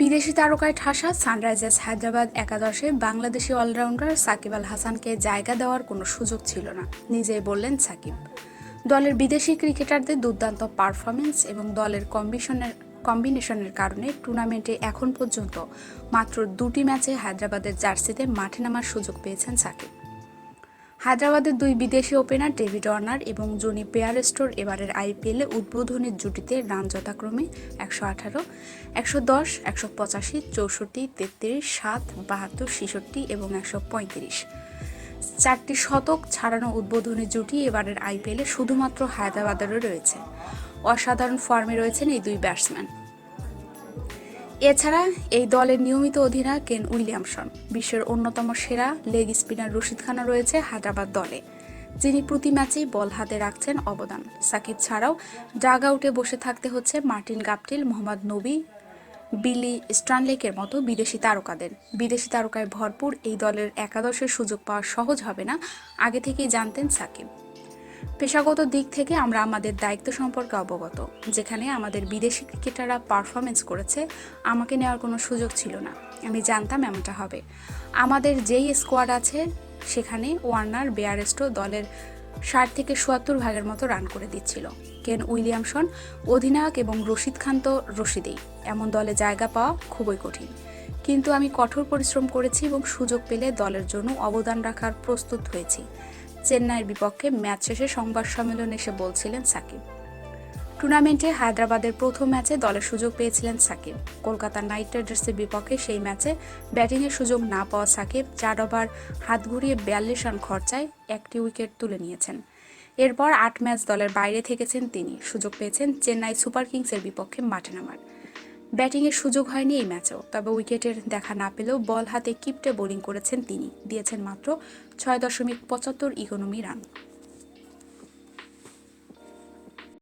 বিদেশি তারকায় ঠাসা সানরাইজার্স হায়দ্রাবাদ একাদশে বাংলাদেশি অলরাউন্ডার সাকিব আল হাসানকে জায়গা দেওয়ার কোনো সুযোগ ছিল না। নিজেই বললেন সাকিব, দলের বিদেশি ক্রিকেটারদের দুর্দান্ত পারফরমেন্স এবং দলের কম্বিশনের কম্বিনেশনের কারণে টুর্নামেন্টে এখন পর্যন্ত মাত্র দুটি ম্যাচে হায়দ্রাবাদের জার্সিতে মাঠে নামার সুযোগ পেয়েছেন সাকিব। হায়দ্রাবাদের দুই বিদেশি ওপেনার ডেভিড ওয়ার্নার এবং জনি পেয়ারেস্টোর এবারের আইপিএলে উদ্বোধনের জুটিতে রান যথাক্রমে একশো আঠারো, একশো দশ, একশো পঁচাশি, চৌষট্টি, তেত্রিশ, সাত, বাহাত্তর, ছেষট্টি এবং একশো পঁয়ত্রিশ। চারটি শতক ছাড়ানো উদ্বোধনী জুটি এবারের আইপিএলে শুধুমাত্র হায়দ্রাবাদেরও রয়েছে। অসাধারণ ফর্মে রয়েছেন এই দুই ব্যাটসম্যান। এছাড়া এই দলের নিয়মিত অধিনায়ক কেন উইলিয়ামসন। বিশ্বের অন্যতম সেরা লেগ স্পিনার রশিদ খানও রয়েছে হায়দ্রাবাদ দলে, যিনি প্রতি ম্যাচেই বল হাতে রাখছেন অবদান। সাকিব ছাড়াও ডাগ আউটে বসে থাকতে হচ্ছে মার্টিন গাপটিল, মোহাম্মদ নবী, বিলি স্ট্রানলেকের মতো বিদেশি তারকাদের। বিদেশি তারকায় ভরপুর এই দলের একাদশের সুযোগ পাওয়া সহজ হবে না, আগে থেকেই জানতেন সাকিব। পেশাগত দিক থেকে আমরা আমাদের দায়িত্ব সম্পর্কে অবগত, যেখানে আমাদের বিদেশি ক্রিকেটাররা পারফরমেন্স করেছে, আমাকে নেওয়ার কোনো সুযোগ ছিল না। আমি জানতাম এমনটা হবে। আমাদের যেই স্কোয়াড আছে, সেখানে ওয়ার্নার বেয়ারেস্টো দলের ষাট থেকে চুয়াত্তর ভাগের মতো রান করে দিচ্ছিল। কেন উইলিয়ামসন, অধিনায়ক এবং রশিদ খান তো রশিদেই। এমন দলে জায়গা পাওয়া খুবই কঠিন। কিন্তু আমি কঠোর পরিশ্রম করেছি এবং সুযোগ পেলে দলের জন্য অবদান রাখার প্রস্তুত হয়েছি। চেন্নাইয়ের বিপক্ষে ম্যাচ শেষে সংবাদ সম্মেলনে এসে বলছিলেন সাকিব। টুর্নামেন্টে হায়দ্রাবাদের প্রথম ম্যাচে দলের সুযোগ পেয়েছিলেন সাকিব। কলকাতা নাইট রাইডার্সের বিপক্ষে সেই ম্যাচে ব্যাটিংয়ের সুযোগ না পাওয়া সাকিব চার ওভার, হাত ঘুরিয়ে বিয়াল্লিশ রান খরচায় একটি উইকেট তুলে নিয়েছেন। এরপর আট ম্যাচ দলের বাইরে থেকেছেন তিনি। সুযোগ পেয়েছেন চেন্নাই সুপার কিংসের বিপক্ষে মাঠে নামার। ব্যাটিংয়ের সুযোগ হয়নি এই ম্যাচেও, তবে উইকেটের দেখা না পেলেও বল হাতে কিপটে বোলিং করেছেন তিনি। দিয়েছেন মাত্র ছয় দশমিক পঁচাত্তর ইকোনমি রান।